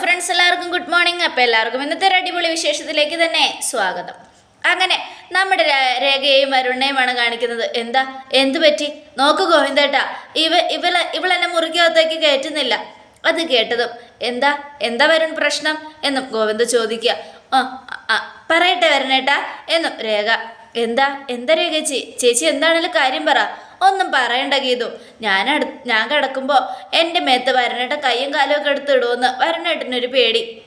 Friends എല്ലാവർക്കും good morning അപ്പോൾ എല്ലാവർക്കും ഇന്നത്തെ ഒരു അടിപൊളി വിശേഷത്തിലേക്ക് തന്നെ സ്വാഗതം. അങ്ങനെ നമ്മുടെ രേഖയെയും വരുണിനെയുമാണ് കാണിക്കുന്നത്. എന്താ? എന്തു പറ്റി? നോക്കു ഗോവിന്ദേട്ടാ. ഇവ ഇവളെ ഇവളെന്നെ മുറിക്കകത്തേക്ക് കയറ്റുന്നില്ല. അത് കേട്ടതും എന്താ? എന്താ വരുൺ പ്രശ്നം? എന്നും ഗോവിന്ദ ചോദിക്കുക. പറയട്ടെ വരണേട്ടാ. എന്നും രേഖ എന്താ? എന്താ രേഖ ചേച്ചി ചേച്ചി എന്താണേലും കാര്യം പറ. ഒന്നും പറയണ്ട ഗീതു. ഞാൻ ഞാൻ കിടക്കുമ്പോൾ എന്റെ മേത്ത് വരണേട്ട കൈയും കാലും ഒക്കെ എടുത്തിടുമെന്ന് വരണേട്ടനൊരു പേടി.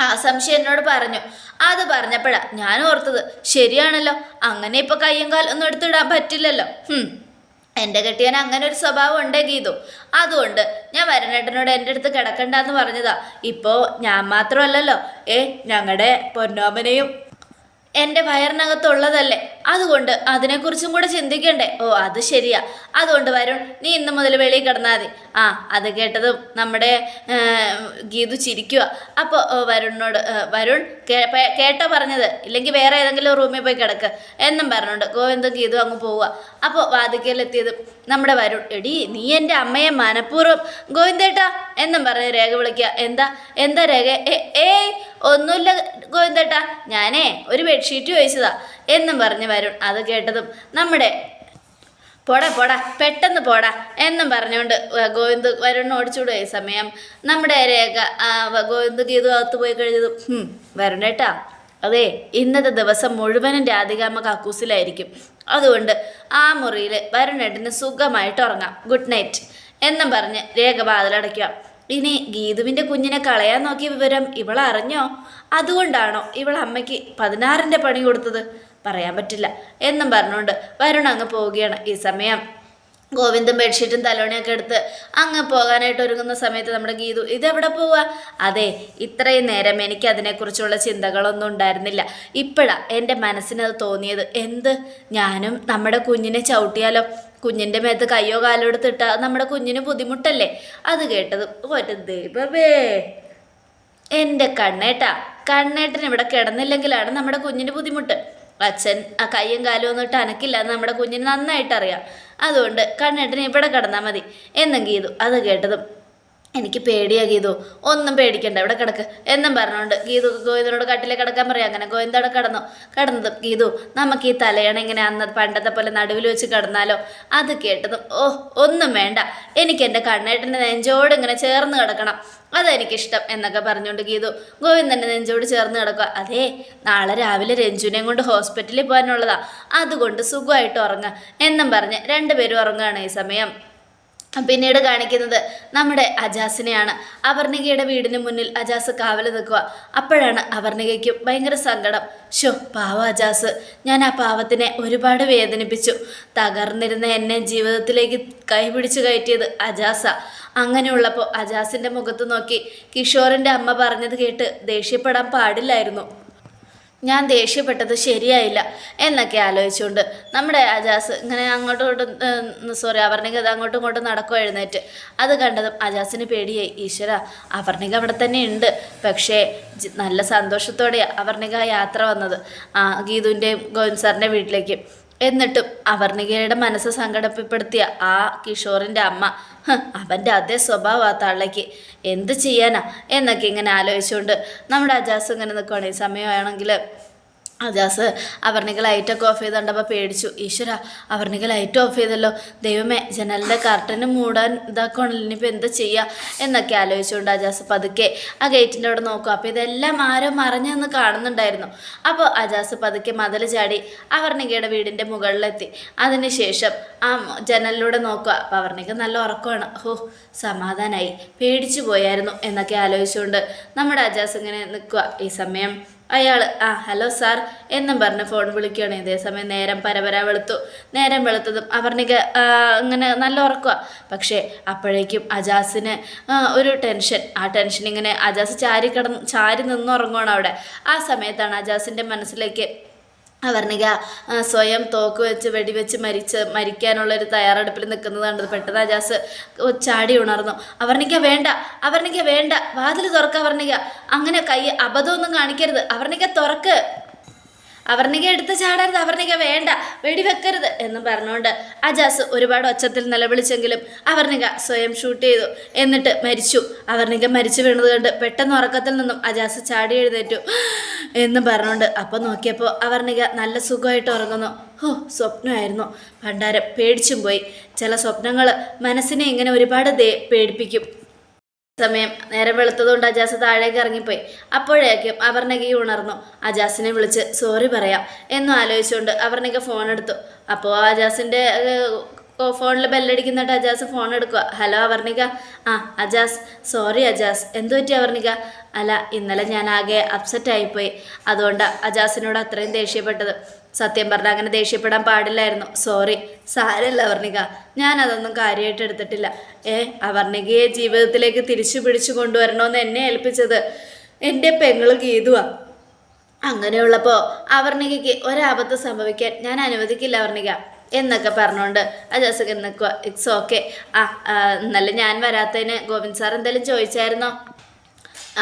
ആ സംശയം എന്നോട് പറഞ്ഞു. അത് പറഞ്ഞപ്പോഴാ ഞാൻ ഓർത്തത് ശരിയാണല്ലോ. അങ്ങനെ ഇപ്പൊ കയ്യും കാലൊന്നും എടുത്തിടാൻ പറ്റില്ലല്ലോ. എന്റെ കെട്ടിയാൻ അങ്ങനെ ഒരു സ്വഭാവം ഉണ്ടേ ഗീതു. അതുകൊണ്ട് ഞാൻ വരണേട്ടനോട് എന്റെ അടുത്ത് കിടക്കണ്ടെന്ന് പറഞ്ഞതാ. ഇപ്പോൾ ഞാൻ മാത്രമല്ലല്ലോ. ഏ ഞങ്ങളുടെ പൊന്നോമനയും എന്റെ വയറിനകത്തുള്ളതല്ലേ. അതുകൊണ്ട് അതിനെക്കുറിച്ചും കൂടെ ചിന്തിക്കണ്ടേ? ഓ അത് ശരിയാ. അതുകൊണ്ട് വരുൺ നീ ഇന്ന് മുതൽ വെളിയിൽ കിടന്നാൽ മതി. ആ അത് കേട്ടതും നമ്മുടെ ഗീതു ചിരിക്കുക അപ്പോൾ വരുണിനോട് വരുൺ കേട്ട പറഞ്ഞത്. ഇല്ലെങ്കിൽ വേറെ ഏതെങ്കിലും റൂമിൽ പോയി കിടക്ക്. എന്നും പറഞ്ഞുകൊണ്ട് ഗോവിന്ദും ഗീതു അങ്ങ് പോവുക. അപ്പോൾ വാതിക്കലെത്തിയത് നമ്മുടെ വരുൺ എടി നീ എന്റെ അമ്മയെ മനഃപൂർവം ഗോവിന്ദേട്ടാ എന്നും പറഞ്ഞ് രേഖ വിളിക്കുക. എന്താ എന്താ രേഖ? ഏ ഒന്നുമില്ല ഗോവിന്ദേട്ടാ ഞാനേ ഒരു ബെഡ്ഷീറ്റ് ചോദിച്ചതാ. എന്നും പറഞ്ഞ് വരുൺ അത് കേട്ടതും നമ്മുടെ പോടാ പോടാ പെട്ടെന്ന് പോടാ എന്നും പറഞ്ഞുകൊണ്ട് ഗോവിന്ദ് വരുൺ ഓടിച്ചുവിടുക ഈ സമയം. നമ്മുടെ രേഖ ഗോവിന്ദ് ഗീതു അകത്ത് പോയി കഴിഞ്ഞതും "ഹും, വരുണേട്ടാ അതെ ഇന്നത്തെ ദിവസം മുഴുവനും രാധികാമ്മ കക്കൂസിലായിരിക്കും. അതുകൊണ്ട് ആ മുറിയിൽ വരുണേട്ടിന് സുഖമായിട്ട് ഉറങ്ങാം. ഗുഡ് നൈറ്റ് എന്നും പറഞ്ഞ് രേഖ വാതിലടയ്ക്കുക ഇനി ഗീതുവിന്റെ കുഞ്ഞിനെ കളയാൻ നോക്കിയ വിവരം ഇവൾ അറിഞ്ഞോ അതുകൊണ്ടാണോ ഇവൾ അമ്മയ്ക്ക് പതിനാറിന്റെ പണി കൊടുത്തത്? പറയാൻ പറ്റില്ല. എന്നും പറഞ്ഞുകൊണ്ട് വരുണ അങ്ങ് പോവുകയാണ്. ഈ സമയം ഗോവിന്ദും ബെഡ്ഷീറ്റും തലോണിയൊക്കെ എടുത്ത് അങ്ങ് പോകാനായിട്ട് ഒരുങ്ങുന്ന സമയത്ത് നമ്മുടെ ഗീതു ഇതെവിടെ പോവാ? അതെ ഇത്രയും നേരം എനിക്ക് അതിനെക്കുറിച്ചുള്ള ചിന്തകളൊന്നും ഉണ്ടായിരുന്നില്ല. ഇപ്പോഴാ എന്റെ മനസ്സിനത് തോന്നിയത്. എന്ത്? ഞാനും നമ്മുടെ കുഞ്ഞിനെ ചവിട്ടിയാലോ? കുഞ്ഞിന്റെ മേത്ത് കയ്യോ കാലോ എടുത്തിട്ടാ നമ്മുടെ കുഞ്ഞിന് ബുദ്ധിമുട്ടല്ലേ? അത് കേട്ടത് ഒരു ദൈവമേ! എന്റെ കണ്ണേട്ടാ കണ്ണേട്ടൻ ഇവിടെ കിടന്നില്ലെങ്കിലാണ് നമ്മുടെ കുഞ്ഞിന് ബുദ്ധിമുട്ട്. അച്ഛൻ ആ കയ്യും കാലും ഒന്നും ഇട്ട് അനക്കില്ല എന്ന് നമ്മുടെ കുഞ്ഞിന് നന്നായിട്ട് അറിയാം അതുകൊണ്ട് കണ്ണേട്ടന് ഇവിടെ കിടന്നാൽ മതി. എന്നും ഗീതു അത് കേട്ടതും എനിക്ക് പേടിയാ ഗീതു. ഒന്നും പേടിക്കണ്ട ഇവിടെ കിടക്ക്. എന്നും പറഞ്ഞുകൊണ്ട് ഗീതു ഗോവിന്ദനോട് കട്ടിലെ കിടക്കാൻ പറയാം. അങ്ങനെ ഗോവിന്ദ അവിടെ കിടന്നു. കിടന്നത് ഗീതു നമുക്ക് ഈ തലയണ ഇങ്ങനെ അന്ന് പണ്ടത്തെ പോലെ നടുവിൽ വെച്ച് കിടന്നാലോ? അത് കേട്ടതും ഓ ഒന്നും വേണ്ട. എനിക്ക് എന്റെ കണ്ണേട്ടന്റെ നെഞ്ചോട് ഇങ്ങനെ ചേർന്ന് കിടക്കണം. അതെനിക്കിഷ്ടം എന്നൊക്കെ പറഞ്ഞുകൊണ്ട് ഗീതു ഗോവിന്ദന്റെ നെഞ്ചോട് ചേർന്ന് കിടക്കുക. അതേ നാളെ രാവിലെ രഞ്ജുനെയും കൊണ്ട് ഹോസ്പിറ്റലിൽ പോകാനുള്ളതാ. അതുകൊണ്ട് സുഖമായിട്ട് ഉറങ്ങുക എന്നും പറഞ്ഞ് രണ്ടുപേരും ഉറങ്ങുകയാണ് ഈ സമയം. പിന്നീട് കാണിക്കുന്നത് നമ്മുടെ അജാസിനെയാണ്. അവർണികയുടെ വീടിന് മുന്നിൽ അജാസ് കാവൽ നിൽക്കുക. അപ്പോഴാണ് അവർണികയ്ക്കും ഭയങ്കര സങ്കടം. ഷോ പാവ അജാസ്. ഞാൻ ആ പാവത്തിനെ ഒരുപാട് വേദനിപ്പിച്ചു. തകർന്നിരുന്ന എന്നെ ജീവിതത്തിലേക്ക് കൈപിടിച്ചു കയറ്റിയത് അജാസ. അങ്ങനെയുള്ളപ്പോൾ അജാസിന്റെ മുഖത്ത് നോക്കി കിഷോറിന്റെ അമ്മ പറഞ്ഞത് കേട്ട് ദേഷ്യപ്പെടാൻ പാടില്ലായിരുന്നു. ഞാൻ ദേഷ്യപ്പെട്ടത് ശരിയായില്ല എന്നൊക്കെ ആലോചിച്ചുകൊണ്ട് നമ്മുടെ അജാസ് ഇങ്ങനെ അങ്ങോട്ടും ഇങ്ങോട്ടും സോറി അവർണിക അത് അങ്ങോട്ടും ഇങ്ങോട്ടും നടക്കുക എഴുന്നേറ്റ്. അത് കണ്ടതും അജാസിന് പേടിയായി. ഈശ്വര അവർണിക അവിടെ തന്നെ ഉണ്ട്. പക്ഷേ നല്ല സന്തോഷത്തോടെയാണ് അവർണിക യാത്ര വന്നത്. ഗീതുവിന്റെയും ഗോവിന്ദ് സാറിന്റെ വീട്ടിലേക്ക്. എന്നിട്ടും അവർണികയുടെ മനസ്സ് സങ്കടപ്പെടുത്തിയ ആ കിഷോറിന്റെ അമ്മ അവന്റെ അതേ സ്വഭാവ തള്ളയ്ക്ക് എന്ത് ചെയ്യാനാ എന്നൊക്കെ ഇങ്ങനെ ആലോചിച്ചുകൊണ്ട് നമ്മുടെ അജാസ് ഇങ്ങനെ ഈ സമയമാണെങ്കിൽ അജാസ് അവർണിക ലൈറ്റൊക്കെ ഓഫ് ചെയ്ത് കണ്ടപ്പോൾ പേടിച്ചു. ഈശ്വര അവർണിക ലൈറ്റ് ഓഫ് ചെയ്തല്ലോ. ദൈവമേ ജനലിന്റെ കർട്ടന് മൂടാൻ ഇതാക്കണല്ലോ ഇനിയിപ്പോൾ എന്താ ചെയ്യുക എന്നൊക്കെ ആലോചിച്ചുകൊണ്ട് അജാസ് പതുക്കെ ആ ഗേറ്റിന്റെ അവിടെ നോക്കും. അപ്പോൾ ഇതെല്ലാം ആരോ മറഞ്ഞു നിന്ന് കാണുന്നുണ്ടായിരുന്നു. അപ്പോൾ അജാസ് പതുക്കെ മതിൽ ചാടി അവർണികയുടെ വീടിന്റെ മുകളിലെത്തി. അതിനുശേഷം ആ ജനലിലൂടെ നോക്കുക. അപ്പോൾ അവർണിക നല്ല ഉറക്കമാണ്. ഹോ സമാധാനമായി പേടിച്ചു പോയായിരുന്നു എന്നൊക്കെ ആലോചിച്ചുകൊണ്ട് നമ്മുടെ അജാസ് ഇങ്ങനെ നിൽക്കുക. ഈ സമയം അയാൾ ആ ഹലോ സാർ എന്നും പറഞ്ഞ് ഫോൺ വിളിക്കുകയാണ്. ഇതേ സമയം നേരം പരപര വെളുത്തു. നേരം വെളുത്തതും അവർണിക ആ, ഇങ്ങനെ നല്ല ഉറക്കുക പക്ഷേ അപ്പോഴേക്കും അജാസിന് ഒരു ടെൻഷൻ. ആ ടെൻഷൻ ഇങ്ങനെ അജാസ് ചാരി കിടന്ന് ചാരി നിന്നുറങ്ങുകയാണ് അവിടെ. ആ സമയത്താണ് അജാസിന്റെ മനസ്സിലേക്ക് അവർണിക സ്വയം തോക്ക് വെച്ച് വെടിവെച്ച് മരിച്ച് മരിക്കാനുള്ളൊരു തയ്യാറെടുപ്പിൽ നിൽക്കുന്നത് കണ്ടത് പെട്ടെന്ന് അജാസ് ചാടി ഉണർന്നു. അവർണിക വേണ്ട അവർണിക വേണ്ട വാതിൽ തുറക്ക അവർണിക. അങ്ങനെ കൈ അബദ്ധമൊന്നും കാണിക്കരുത്. അവർണിക തുറക്ക്. അവർണിക എടുത്ത് ചാടരുത് അവർണിക വേണ്ട വെടിവെക്കരുത് എന്നും പറഞ്ഞുകൊണ്ട് അജാസ് ഒരുപാട് ഒച്ചത്തിൽ നിലവിളിച്ചെങ്കിലും അവർണിക സ്വയം ഷൂട്ട് ചെയ്തു. എന്നിട്ട് മരിച്ചു. അവർണിക മരിച്ചു വീണത് കണ്ട് പെട്ടെന്ന് ഉറക്കത്തിൽ നിന്നും അജാസ് ചാടി എഴുന്നേറ്റു എന്നും പറഞ്ഞുകൊണ്ട് അപ്പം നോക്കിയപ്പോൾ അവർണിക നല്ല സുഖമായിട്ട് ഉറങ്ങുന്നു. ഹോ സ്വപ്നമായിരുന്നു. ഭണ്ഡാരം പേടിച്ചും പോയി. ചില സ്വപ്നങ്ങൾ മനസ്സിനെ ഇങ്ങനെ ഒരുപാട് ദേ പേടിപ്പിക്കും. സമയം നേരം വെളുത്തതുകൊണ്ട് അജാസ് താഴേക്ക് ഇറങ്ങിപ്പോയി. അപ്പോഴേക്കും അപർണകി ഉണർന്നു. അജാസിനെ വിളിച്ച് സോറി പറയാം എന്നും ആലോചിച്ചുകൊണ്ട് അപർണക ഫോൺ എടുത്തു. അപ്പോൾ അജാസിന്റെ ഫോണിൽ ബെല്ലടിക്കുന്നിട്ട് അജാസ് ഫോൺ എടുക്കുക ഹലോ അവർണിക ആ അജാസ്. സോറി അജാസ്. എന്തു പറ്റി അവർണിക അല്ല ഇന്നലെ ഞാൻ ആകെ അപ്സെറ്റ് ആയിപ്പോയി. അതുകൊണ്ടാണ് അജാസിനോട് അത്രയും ദേഷ്യപ്പെട്ടത്. സത്യം പറഞ്ഞാൽ അങ്ങനെ ദേഷ്യപ്പെടാൻ പാടില്ലായിരുന്നു. സോറി സാരല്ല അവർണിക. ഞാൻ അതൊന്നും കാര്യമായിട്ട് എടുത്തിട്ടില്ല. ഏ അവർണികയെ ജീവിതത്തിലേക്ക് തിരിച്ചു പിടിച്ചു കൊണ്ടുവരണമെന്ന് എന്നെ ഏൽപ്പിച്ചത് എന്റെ പെങ്ങൾ ഗീതുവാ. അങ്ങനെയുള്ളപ്പോൾ അവർണികയ്ക്ക് ഒരാപത്ത് സംഭവിക്കാൻ ഞാൻ അനുവദിക്കില്ല അവർണിക. എന്നൊക്കെ പറഞ്ഞുകൊണ്ട് അജാസകൻ നിൽക്കുക ഇറ്റ്സ് ഓക്കെ ആ എന്നല്ല ഞാൻ വരാത്തതിന് ഗോവിന്ദ് സാർ എന്തെങ്കിലും ചോദിച്ചായിരുന്നോ?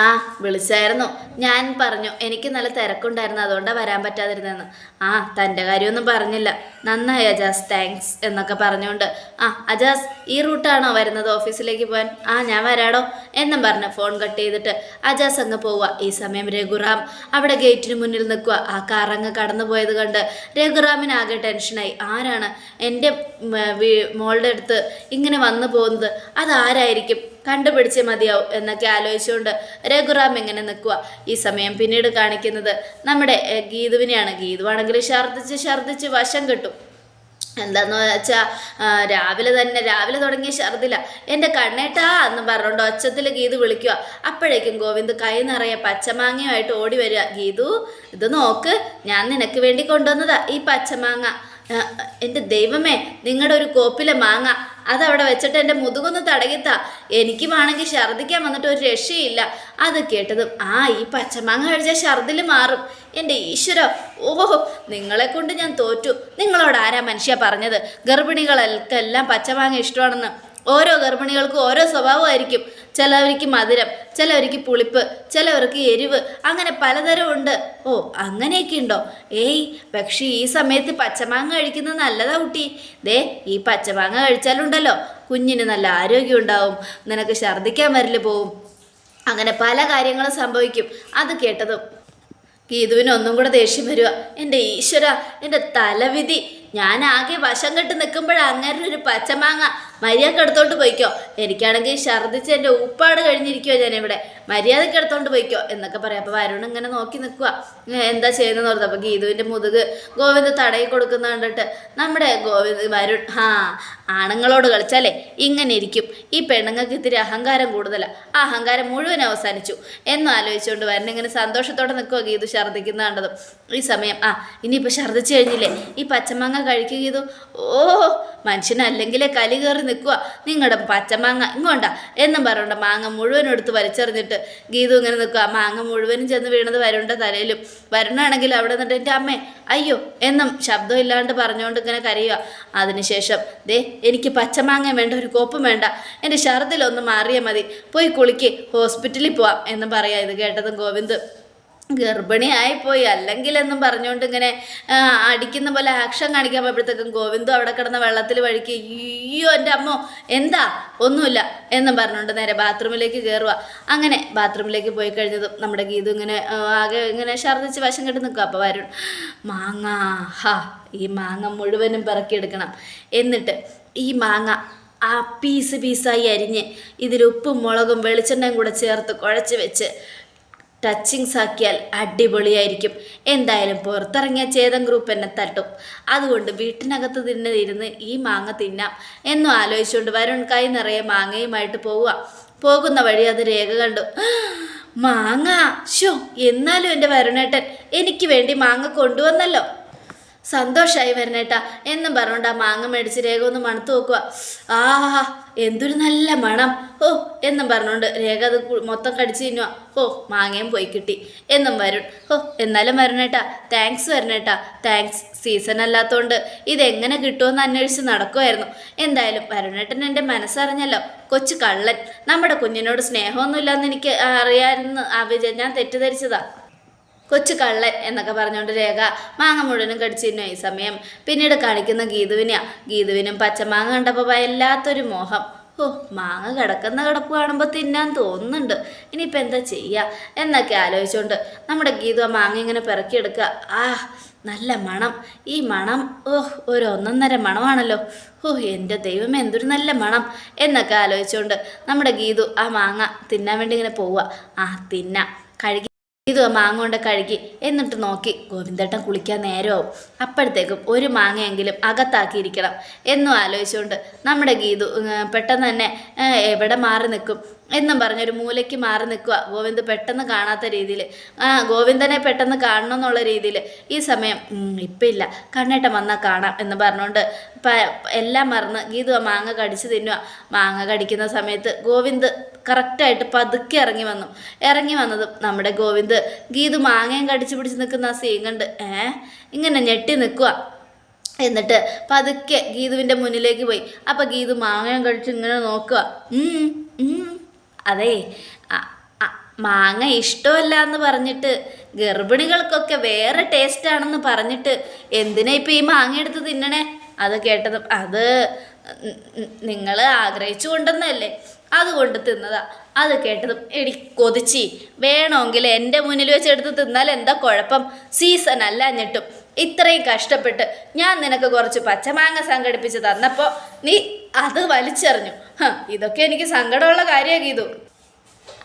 ആ വിളിച്ചായിരുന്നു. ഞാൻ പറഞ്ഞു എനിക്ക് നല്ല തിരക്കുണ്ടായിരുന്നു അതുകൊണ്ടാണ് വരാൻ പറ്റാതിരുന്നതെന്ന്. ആ തന്റെ കാര്യമൊന്നും പറഞ്ഞില്ല. നന്നായി അജാസ്. താങ്ക്സ് എന്നൊക്കെ പറഞ്ഞുകൊണ്ട്. ആ അജാസ് ഈ റൂട്ടാണോ വരുന്നത് ഓഫീസിലേക്ക് പോകാൻ ആ ഞാൻ വരാടോ എന്നും പറഞ്ഞ് ഫോൺ കട്ട് ചെയ്തിട്ട് അജാസ് അങ്ങ് പോവുക. ഈ സമയം രഘുറാം അവിടെ ഗേറ്റിന് മുന്നിൽ നിൽക്കുക. ആ കാർ അങ്ങ് കടന്നു പോയത് കണ്ട് രഘുറാമിന് ആകെ ടെൻഷനായി. ആരാണ് എന്റെ മോളുടെ അടുത്ത് ഇങ്ങനെ വന്നു പോകുന്നത്? അതാരായിരിക്കും കണ്ടുപിടിച്ചേ മതിയാവും എന്നൊക്കെ ആലോചിച്ചുകൊണ്ട് രഘുറാം ഇങ്ങനെ നിൽക്കുക. ഈ സമയം പിന്നീട് കാണിക്കുന്നത് നമ്മുടെ ഗീതുവിനെയാണ്. ഗീതുവാണെങ്കിൽ ഛർദ്ദിച്ച് ഛർദ്ദിച്ച് വശം കിട്ടും. എന്താന്ന് വെച്ചാൽ രാവിലെ തന്നെ രാവിലെ തുടങ്ങിയ ഛർദില എന്റെ കണ്ണേട്ടാ എന്ന് പറഞ്ഞുകൊണ്ട് ഒച്ചത്തിൽ ഗീതു വിളിക്കുക. അപ്പോഴേക്കും ഗോവിന്ദ് കൈ നിറയെ പച്ചമാങ്ങയുമായിട്ട് ഓടി വരിക. ഗീതു ഇത് നോക്ക് ഞാൻ നിനക്ക് വേണ്ടി കൊണ്ടുവന്നതാ ഈ പച്ചമാങ്ങ. എന്റെ ദൈവമേ നിങ്ങളുടെ ഒരു കോപ്പിലെ മാങ്ങ. അതവിടെ വെച്ചിട്ട് എന്റെ മുതുകൊന്ന് തടകിത്താ. എനിക്ക് വേണമെങ്കിൽ ഛർദ്ദിക്കാൻ വന്നിട്ട് ഒരു രക്ഷയില്ല. അത് കേട്ടതും ആ ഈ പച്ചമാങ്ങ കഴിച്ചാൽ ഛർദിൽ മാറും. എന്റെ ഈശ്വര ഓഹോ നിങ്ങളെ കൊണ്ട് ഞാൻ തോറ്റു. നിങ്ങളോട് ആരാ മനുഷ്യ പറഞ്ഞത്? ഗർഭിണികൾക്കെല്ലാം പച്ചമാങ്ങ ഇഷ്ടമാണെന്ന്. ഓരോ ഗർഭിണികൾക്കും ഓരോ സ്വഭാവമായിരിക്കും. ചിലവർക്ക് മധുരം ചിലവർക്ക് പുളിപ്പ് ചിലവർക്ക് എരിവ് അങ്ങനെ പലതരം ഉണ്ട്. ഓ അങ്ങനെയൊക്കെ ഉണ്ടോ? ഏയ് പക്ഷേ ഈ സമയത്ത് പച്ചമാങ്ങ കഴിക്കുന്നത് നല്ലതാ കുട്ടി. ദേ ഈ പച്ചമാങ്ങ കഴിച്ചാലുണ്ടല്ലോ കുഞ്ഞിന് നല്ല ആരോഗ്യം ഉണ്ടാവും നിനക്ക് ഛർദ്ദിക്കാൻ വരൽ പോവും. അങ്ങനെ പല കാര്യങ്ങളും സംഭവിക്കും. അത് കേട്ടതും ഗീതുവിന് ഒന്നും കൂടെ ദേഷ്യം വരിക എന്റെ ഈശ്വര എന്റെ തലവിധി. ഞാൻ ആകെ വശം കെട്ട് നിൽക്കുമ്പോഴാണ് അങ്ങനെ ഒരു പച്ചമാങ്ങ. മര്യാദയ്ക്ക് എടുത്തോണ്ട് പോയിക്കോ. എനിക്കാണെങ്കിൽ ഛർദ്ദിച്ച് എന്റെ ഉപ്പാട് കഴിഞ്ഞിരിക്കുവോ ഞാനിവിടെ. മര്യാദയ്ക്ക് എടുത്തോണ്ട് പോയിക്കോ എന്നൊക്കെ പറയാം. അപ്പോൾ വരുൺ ഇങ്ങനെ നോക്കി നിൽക്കുക എന്താ ചെയ്യുന്നതെന്ന് ഓർത്ത്. അപ്പോൾ ഗീതുവിന്റെ മുതുക് ഗോവിന്ദ് തടയി കൊടുക്കുന്ന കണ്ടിട്ട് നമ്മുടെ ഗോവിന്ദ് വരുൺ ആ ആണുങ്ങളോട് കളിച്ചാലേ ഇങ്ങനെ ഇരിക്കും. ഈ പെണ്ണുങ്ങൾക്ക് ഇത്തിരി അഹങ്കാരം കൂടുതലാണ് ആ അഹങ്കാരം മുഴുവൻ അവസാനിച്ചു. എന്നും ആലോചിച്ചുകൊണ്ട് വരുന്ന ഇങ്ങനെ സന്തോഷത്തോടെ നിൽക്കുക ഗീതു ഛർദ്ദിക്കുന്ന കണ്ടതും. ഈ സമയം ആ ഇനിയിപ്പോൾ ഛർദ്ദിച്ചു കഴിഞ്ഞില്ലേ? ഈ പച്ചമാങ്ങ കഴിക്കുക ഗീതു. ഓ മനുഷ്യനല്ലെങ്കിലേ കലി കയറി നിൽക്കുക. നിങ്ങളുടെ പച്ചമാങ്ങ ഇങ്ങോട്ടാ എന്നും പറഞ്ഞുകൊണ്ട് മാങ്ങ മുഴുവൻ എടുത്ത് വലിച്ചെറിഞ്ഞിട്ട് ഗീതു ഇങ്ങനെ നിൽക്കുക. മാങ്ങ മുഴുവനും ചെന്ന് വീണത് വരുണ്ട തലയിലും. വരുണാണെങ്കിൽ അവിടെ നിന്നിട്ട് എന്റെ അമ്മേ അയ്യോ എന്നും ശബ്ദം ഇല്ലാണ്ട് പറഞ്ഞുകൊണ്ട് ഇങ്ങനെ കരയുക. അതിനുശേഷം ദേ എനിക്ക് പച്ചമാങ്ങ വേണ്ട ഒരു കോപ്പും വേണ്ട. എന്റെ ഛർദിലൊന്ന് മാറിയാൽ മതി. പോയി കുളിക്ക് ഹോസ്പിറ്റലിൽ പോവാം എന്ന് പറയാം ഇത് കേട്ടതും ഗോവിന്ദ്. ഗർഭിണിയായിപ്പോയി. അല്ലെങ്കിൽ എന്നും പറഞ്ഞുകൊണ്ട് ഇങ്ങനെ അടിക്കുന്ന പോലെ ആക്ഷൻ കാണിക്കാൻ പോയപ്പോഴത്തേക്കും ഗോവിന്ദു അവിടെ കിടന്ന വെള്ളത്തിൽ വഴിക്ക് അയ്യോ എന്റെ അമ്മോ എന്താ? ഒന്നുമില്ല എന്നും പറഞ്ഞുകൊണ്ട് നേരെ ബാത്റൂമിലേക്ക് കയറുക അങ്ങനെ ബാത്റൂമിലേക്ക് പോയി കഴിഞ്ഞതും നമ്മുടെ ഗീതു ഇങ്ങനെ ആകെ ഇങ്ങനെ ഛർദ്ദിച്ച് വശം കെട്ട് നിൽക്കുക അപ്പോൾ വരും മാങ്ങ ഹാ ഈ മാങ്ങ മുഴുവനും പിറക്കിയെടുക്കണം. എന്നിട്ട് ഈ മാങ്ങ ആ പീസ് പീസായി അരിഞ്ഞ് ഇതിൽ ഉപ്പും മുളകും വെളിച്ചെണ്ണയും കൂടെ ചേർത്ത് കുഴച്ച് വെച്ച് ടച്ചിങ്സ് ആക്കിയാൽ അടിപൊളിയായിരിക്കും. എന്തായാലും പുറത്തിറങ്ങിയ ചേതൻ ഗ്രൂപ്പ് എന്നെ തട്ടും. അതുകൊണ്ട് വീട്ടിനകത്ത് തന്നെ ഇരുന്ന് ഈ മാങ്ങ തിന്നാം. എന്നും ആലോചിച്ചുകൊണ്ട് വരുൺ കൈ നിറയെ മാങ്ങയുമായിട്ട് പോവുക. പോകുന്ന വഴി അത് രേഖ കണ്ടു. മാങ്ങ? ഷോ എന്നാലും എന്റെ വരുണേട്ടൻ എനിക്ക് വേണ്ടി മാങ്ങ കൊണ്ടുവന്നല്ലോ. സന്തോഷമായി വരണേട്ടാ. എന്നും പറഞ്ഞോണ്ട് ആ മാങ്ങ മേടിച്ച് രേഖ ഒന്ന് മണത്ത് നോക്കുക ആ എന്തൊരു നല്ല മണം. ഓ എന്നും പറഞ്ഞുകൊണ്ട് രേഖ അത് മൊത്തം കടിച്ചു തിന്നുക ഓ മാങ്ങയും പോയി കിട്ടി. എന്നും വരും ഓ എന്നാലും വരണേട്ടാ താങ്ക്സ് വരണേട്ടാ. താങ്ക്സ് സീസൺ അല്ലാത്തതുകൊണ്ട് ഇതെങ്ങനെ കിട്ടുമെന്ന് അന്വേഷിച്ച് നടക്കുമായിരുന്നു എന്തായാലും വരുണേട്ടൻ എന്റെ മനസ്സറിഞ്ഞല്ലോ. കൊച്ചു കള്ളൻ. നമ്മുടെ കുഞ്ഞിനോട് സ്നേഹമൊന്നുമില്ലെന്ന് എനിക്ക് അറിയാമെന്ന് ഞാൻ തെറ്റിദ്ധരിച്ചതാ. കൊച്ചു കള്ളൻ എന്നൊക്കെ പറഞ്ഞുകൊണ്ട് രേഖ മാങ്ങ മുഴുവനും കടിച്ചിരുന്നു ഈ സമയം. പിന്നീട് കാണിക്കുന്ന ഗീതുവിനെയാ. ഗീതുവിനും പച്ചമാങ്ങ കണ്ടപ്പോൾ വല്ലാത്തൊരു മോഹം. ഓ മാങ്ങ കിടക്കുന്ന കിടപ്പ് കാണുമ്പോൾ തിന്നാൻ തോന്നുന്നുണ്ട്. ഇനിയിപ്പോൾ എന്താ ചെയ്യുക എന്നൊക്കെ ആലോചിച്ചുകൊണ്ട് നമ്മുടെ ഗീതു ആ മാങ്ങ ഇങ്ങനെ പിറക്കിയെടുക്കുക ആ നല്ല മണം. ഈ മണം ഓഹ് ഒരു ഒന്നൊന്നര മണമാണല്ലോ. ഓ എന്റെ ദൈവം എന്തൊരു നല്ല മണം. എന്നൊക്കെ ആലോചിച്ചുകൊണ്ട് നമ്മുടെ ഗീതു ആ മാങ്ങ തിന്നാൻ വേണ്ടി ഇങ്ങനെ പോവുക. ആ തിന്ന. കഴുകി ഇത് മാങ്ങ കൊണ്ട് കഴുകി. എന്നിട്ട് നോക്കി ഗോവിന്ദേട്ടൻ കുളിക്കാൻ നേരമാവും. അപ്പോഴത്തേക്കും ഒരു മാങ്ങയെങ്കിലും അകത്താക്കിയിരിക്കണം. എന്നും ആലോചിച്ചുകൊണ്ട് നമ്മുടെ ഗീതു പെട്ടെന്ന് തന്നെ എവിടെ മാറി നിൽക്കും? എന്നും പറഞ്ഞൊരു മൂലയ്ക്ക് മാറി നിൽക്കുക. ഗോവിന്ദ് പെട്ടെന്ന് കാണാത്ത രീതിയിൽ ആ ഗോവിന്ദനെ പെട്ടെന്ന് കാണണം എന്നുള്ള രീതിയിൽ ഈ സമയം ഇപ്പം ഇല്ല. കണ്ണേട്ടം വന്നാൽ കാണാം എന്ന് പറഞ്ഞുകൊണ്ട് എല്ലാം മറന്ന് ഗീതു ആ മാങ്ങ കടിച്ച് തിന്നുക. മാങ്ങ കടിക്കുന്ന സമയത്ത് ഗോവിന്ദ് കറക്റ്റായിട്ട് പതുക്കെ ഇറങ്ങി വന്നു. ഇറങ്ങി വന്നതും നമ്മുടെ ഗോവിന്ദ് ഗീതു മാങ്ങയും കടിച്ചു പിടിച്ച് നിൽക്കുന്ന ആ സീൻ കണ്ട് ഏ ഇങ്ങനെ ഞെട്ടി നിൽക്കുക. എന്നിട്ട് പതുക്കെ ഗീതുവിന്റെ മുന്നിലേക്ക് പോയി. അപ്പം ഗീതു മാങ്ങയും കടിച്ച് ഇങ്ങനെ നോക്കുക. അതേ മാങ്ങ ഇഷ്ടമല്ല എന്ന് പറഞ്ഞിട്ട് ഗർഭിണികൾക്കൊക്കെ വേറെ ടേസ്റ്റ് ആണെന്ന് പറഞ്ഞിട്ട് എന്തിനാ ഇപ്പം ഈ മാങ്ങ എടുത്ത് തിന്നണേ? അത് കേട്ടത് അത് നിങ്ങൾ ആഗ്രഹിച്ചു കൊണ്ടെന്നല്ലേ അതുകൊണ്ട് തിന്നതാ. അത് കേട്ടതും എടി കൊതിച്ചി. വേണമെങ്കിൽ എന്റെ മുന്നിൽ വെച്ചെടുത്ത് തിന്നാൽ എന്താ കുഴപ്പം? സീസൺ അല്ല എന്നിട്ടും. ഇത്രയും കഷ്ടപ്പെട്ട് ഞാൻ നിനക്ക് കുറച്ച് പച്ചമാങ്ങ സംഘടിപ്പിച്ച് തന്നപ്പോൾ നീ അത് വലിച്ചെറിഞ്ഞു. ഇതൊക്കെ എനിക്ക് സങ്കടമുള്ള കാര്യമാണ് ഗീതു.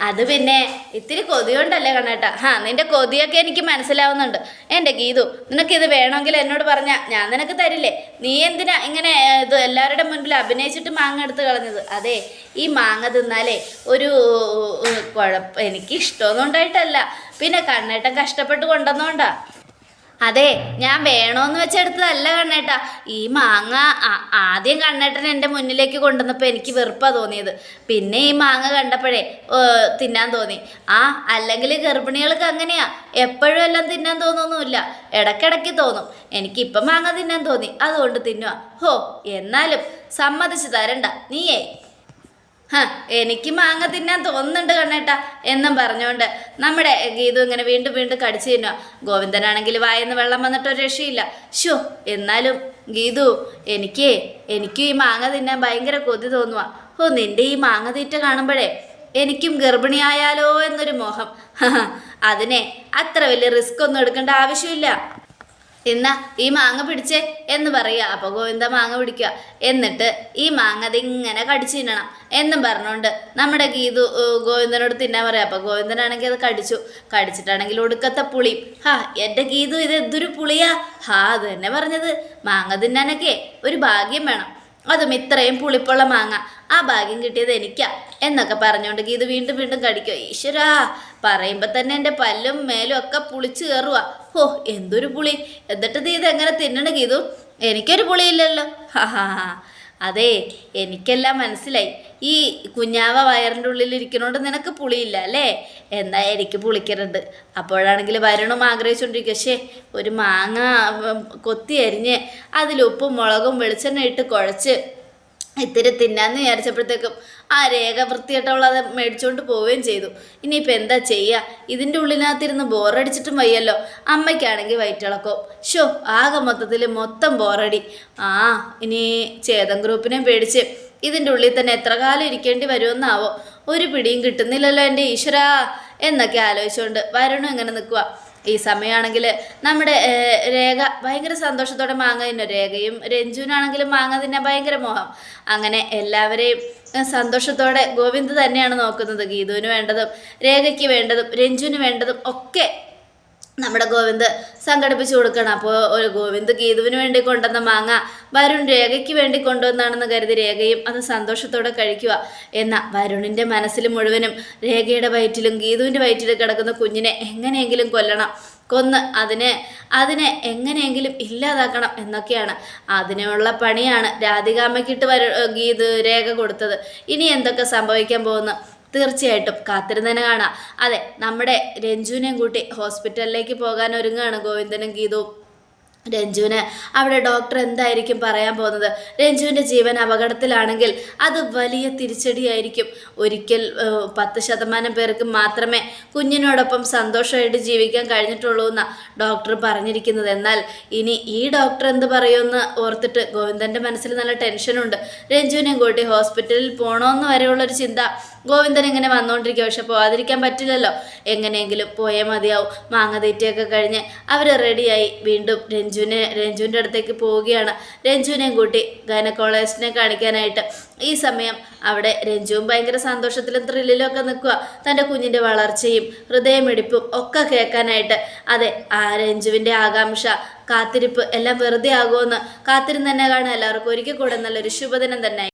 അത് പിന്നെ ഇത്തിരി കൊതിയുണ്ടല്ലേ കണ്ണേട്ടാ. ഹാ നിന്റെ കൊതിയൊക്കെ എനിക്ക് മനസ്സിലാവുന്നുണ്ട്. എന്റെ ഗീതു നിനക്കിത് വേണമെങ്കിൽ എന്നോട് പറഞ്ഞാൽ ഞാൻ നിനക്ക് തരില്ലേ? നീ എന്തിനാ ഇങ്ങനെ ഇത് എല്ലാവരുടെ മുൻപിൽ അഭിനയിച്ചിട്ട് മാങ്ങ എടുത്ത് കളഞ്ഞത്? അതെ ഈ മാങ്ങ തിന്നാലേ ഒരു കുഴപ്പം എനിക്ക് ഇഷ്ടമൊന്നും ഉണ്ടായിട്ടല്ല. പിന്നെ കണ്ണേട്ടൻ കഷ്ടപ്പെട്ട് കൊണ്ടുവന്നോണ്ടാ. അതെ ഞാൻ വേണോന്ന് വെച്ചെടുത്തതല്ല കണ്ണേട്ടാ. ഈ മാങ്ങ ആദ്യം കണ്ണേട്ടൻ എന്റെ മുന്നിലേക്ക് കൊണ്ടുവന്നപ്പോൾ എനിക്ക് വെറുപ്പാണ് തോന്നിയത്. പിന്നെ ഈ മാങ്ങ കണ്ടപ്പോഴേ തിന്നാൻ തോന്നി. ആ അല്ലെങ്കിൽ ഗർഭിണികൾക്ക് അങ്ങനെയാ. എപ്പോഴും എല്ലാം തിന്നാൻ തോന്നൊന്നുമില്ല ഇടയ്ക്കിടയ്ക്ക് തോന്നും. എനിക്കിപ്പം മാങ്ങ തിന്നാൻ തോന്നി. അതുകൊണ്ട് തിന്നുക ഹോ എന്നാലും സമ്മതിച്ച് തരണ്ട. നീയേ. ഹ, എനിക്ക് മാങ്ങ തിന്നാൻ തോന്നുന്നുണ്ട് കണ്ണേട്ടാ എന്നും പറഞ്ഞുകൊണ്ട് നമ്മുടെ ഗീതു ഇങ്ങനെ വീണ്ടും വീണ്ടും കടിച്ചു തിന്നുക ഗോവിന്ദനാണെങ്കിൽ വായന്ന് വെള്ളം വന്നിട്ട് ഒരു രക്ഷയില്ല. ഷോ എന്നാലും ഗീതു എനിക്ക് എനിക്ക് ഈ മാങ്ങ തിന്നാൻ ഭയങ്കര കൊതി തോന്നുക ഓ നിന്റെ ഈ മാങ്ങ തീറ്റ കാണുമ്പോഴേ എനിക്കും ഗർഭിണിയായാലോ എന്നൊരു മോഹം. അതിനെ അത്ര വലിയ റിസ്ക് ഒന്നും എടുക്കേണ്ട ആവശ്യമില്ല. എന്നാ ഈ മാങ്ങ പിടിച്ചേ എന്ന് പറയുക. അപ്പോൾ ഗോവിന്ദ മാങ്ങ പിടിക്കുക. എന്നിട്ട് ഈ മാങ്ങ അതിങ്ങനെ കടിച്ചു തിന്നണം. എന്നും പറഞ്ഞുകൊണ്ട് നമ്മുടെ ഗീതു ഗോവിന്ദനോട് തിന്നാൻ പറയാം. അപ്പോൾ ഗോവിന്ദനാണെങ്കിൽ അത് കടിച്ചു. കടിച്ചിട്ടാണെങ്കിൽ ഒടുക്കത്തെ പുളി. ഹാ എന്റെ ഗീതു ഇത് എന്തൊരു പുളിയാ. ഹാ അത് തന്നെ പറഞ്ഞത്. മാങ്ങ തിന്നാനൊക്കെ ഒരു ഭാഗ്യം വേണം. അതും ഇത്രയും പുളിപ്പുള്ള മാങ്ങ. ആ ഭാഗ്യം കിട്ടിയത് എനിക്കാ. എന്നൊക്കെ പറഞ്ഞുകൊണ്ട് ഗീതു വീണ്ടും വീണ്ടും കടിക്കുക ഈശ്വരാ പറയുമ്പോൾ തന്നെ എന്റെ പല്ലും മേലും ഒക്കെ പുളിച്ച് കയറുക ഓ എന്തൊരു പുളി. എന്നിട്ട് നീ ഇതെങ്ങനെ തിന്നണ ഗീതു? എനിക്കൊരു പുളിയില്ലല്ലോ. ഹാ ഹാ ഹാ. അതെ എനിക്കെല്ലാം മനസ്സിലായി. ഈ കുഞ്ഞാവ വയറിന്റെ ഉള്ളിൽ ഇരിക്കുന്നതുകൊണ്ട് നിനക്ക് പുളിയില്ല അല്ലേ? എന്നാ എനിക്ക് പുളിക്കരുണ്ട് അപ്പോഴാണെങ്കിൽ വരുണും ആഗ്രഹിച്ചുകൊണ്ടിരിക്കുക പക്ഷേ ഒരു മാങ്ങ കൊത്തി അരിഞ്ഞ് അതിൽ ഉപ്പും മുളകും വെളിച്ചെണ്ണ ഇട്ട് കുഴച്ച് ഇത്തിരി തിന്നാന്ന് വിചാരിച്ചപ്പോഴത്തേക്കും ആ രേഖ വൃത്തിയായിട്ടവളത് മേടിച്ചുകൊണ്ട് പോവുകയും ചെയ്തു. ഇനിയിപ്പോൾ എന്താ ചെയ്യുക ഇതിന്റെ ഉള്ളിനകത്തിരുന്ന് ബോറടിച്ചിട്ടും വയ്യല്ലോ. അമ്മയ്ക്കാണെങ്കിൽ വയറ്റിളക്കോ. ഷോ ആകെ മൊത്തത്തിൽ മൊത്തം ബോറടി. ആ ഇനി ചേതൻ ഗ്രൂപ്പിനെ പേടിച്ച് ഇതിന്റെ ഉള്ളിൽ തന്നെ എത്ര കാലം ഇരിക്കേണ്ടി വരുമെന്നാവോ? ഒരു പിടിയും കിട്ടുന്നില്ലല്ലോ എന്റെ ഈശ്വരാ. എന്നൊക്കെ ആലോചിച്ചുകൊണ്ട് വരുണും ഇങ്ങനെ നിൽക്കുക ഈ സമയമാണെങ്കിൽ നമ്മുടെ രേഖ ഭയങ്കര സന്തോഷത്തോടെ മാങ്ങ തിന്നു. രേഖയും രഞ്ജുവിനാണെങ്കിലും മാങ്ങ തിന്നാൻ ഭയങ്കര മോഹം. അങ്ങനെ എല്ലാവരെയും സന്തോഷത്തോടെ ഗോവിന്ദ് തന്നെയാണ് നോക്കുന്നത്. ഗീതുവിന് വേണ്ടതും രേഖയ്ക്ക് വേണ്ടതും രഞ്ജുവിന് വേണ്ടതും ഒക്കെ നമ്മുടെ ഗോവിന്ദ് സംഘടിപ്പിച്ചു കൊടുക്കണം. അപ്പോൾ ഒരു ഗോവിന്ദ് ഗീതുവിന് വേണ്ടി കൊണ്ടുവന്ന മാങ്ങ വരുൺ രേഖയ്ക്ക് വേണ്ടി കൊണ്ടുവന്നാണെന്ന് കരുതി രേഖയും അത് സന്തോഷത്തോടെ കഴിക്കുക. എന്ന വരുണിന്റെ മനസ്സിൽ മുഴുവനും രേഖയുടെ വയറ്റിലും ഗീതുവിന്റെ വയറ്റിലും കിടക്കുന്ന കുഞ്ഞിനെ എങ്ങനെയെങ്കിലും കൊല്ലണം. കൊന്ന് അതിനെ അതിനെ എങ്ങനെയെങ്കിലും ഇല്ലാതാക്കണം എന്നൊക്കെയാണ്. അതിനുള്ള പണിയാണ് രാധികാമ്മയ്ക്കിട്ട് വരു ഗീത് രേഖ കൊടുത്തത്. ഇനി എന്തൊക്കെ സംഭവിക്കാൻ പോകുന്നു? തീർച്ചയായിട്ടും കാത്തിരുന്നതിന് കാണാം. അതെ നമ്മുടെ രഞ്ജുവിനെയും കൂട്ടി ഹോസ്പിറ്റലിലേക്ക് പോകാൻ ഒരുങ്ങുകയാണ് ഗോവിന്ദനും ഗീതവും. രഞ്ജുവിന് അവിടെ ഡോക്ടർ എന്തായിരിക്കും പറയാൻ പോകുന്നത്? രഞ്ജുവിന്റെ ജീവൻ അപകടത്തിലാണെങ്കിൽ അത് വലിയ തിരിച്ചടിയായിരിക്കും. ഒരിക്കൽ പത്ത് ശതമാനം പേർക്ക് മാത്രമേ കുഞ്ഞിനോടൊപ്പം സന്തോഷമായിട്ട് ജീവിക്കാൻ കഴിഞ്ഞിട്ടുള്ളൂ എന്നാണ് ഡോക്ടർ പറഞ്ഞിരിക്കുന്നത്. എന്നാൽ ഇനി ഈ ഡോക്ടർ എന്ത് പറയുമെന്ന് ഓർത്തിട്ട് ഗോവിന്ദന്റെ മനസ്സിൽ നല്ല ടെൻഷനുണ്ട്. രഞ്ജുവിനെയും കൂട്ടി ഹോസ്പിറ്റലിൽ പോകണമെന്ന് വരെയുള്ളൊരു ചിന്ത ഗോവിന്ദൻ ഇങ്ങനെ വന്നുകൊണ്ടിരിക്കുക പക്ഷെ പോവാതിരിക്കാൻ പറ്റില്ലല്ലോ. എങ്ങനെയെങ്കിലും പോയേ മതിയാവും. മാങ്ങ തീറ്റയൊക്കെ കഴിഞ്ഞ് അവർ റെഡിയായി വീണ്ടും രഞ്ജുവിനെ രഞ്ജുവിന്റെ അടുത്തേക്ക് പോവുകയാണ്. രഞ്ജുവിനെയും കൂട്ടി ഗൈനക്കോളജിസ്റ്റിനെ കാണിക്കാനായിട്ട്. ഈ സമയം അവിടെ രഞ്ജുവും ഭയങ്കര സന്തോഷത്തിലും ത്രില്ലിലും ഒക്കെ നിൽക്കുക തന്റെ കുഞ്ഞിന്റെ വളർച്ചയും ഹൃദയമിടിപ്പും ഒക്കെ കേൾക്കാനായിട്ട്. അതെ ആ രഞ്ജുവിന്റെ ആകാംക്ഷ കാത്തിരിപ്പ് എല്ലാം വെറുതെ ആകുമെന്ന് കാത്തിരുന്ന് തന്നെ കാണാൻ എല്ലാവർക്കും. ഒരിക്കൽ കൂടെ നല്ലൊരു ശുഭദിനം തന്നെ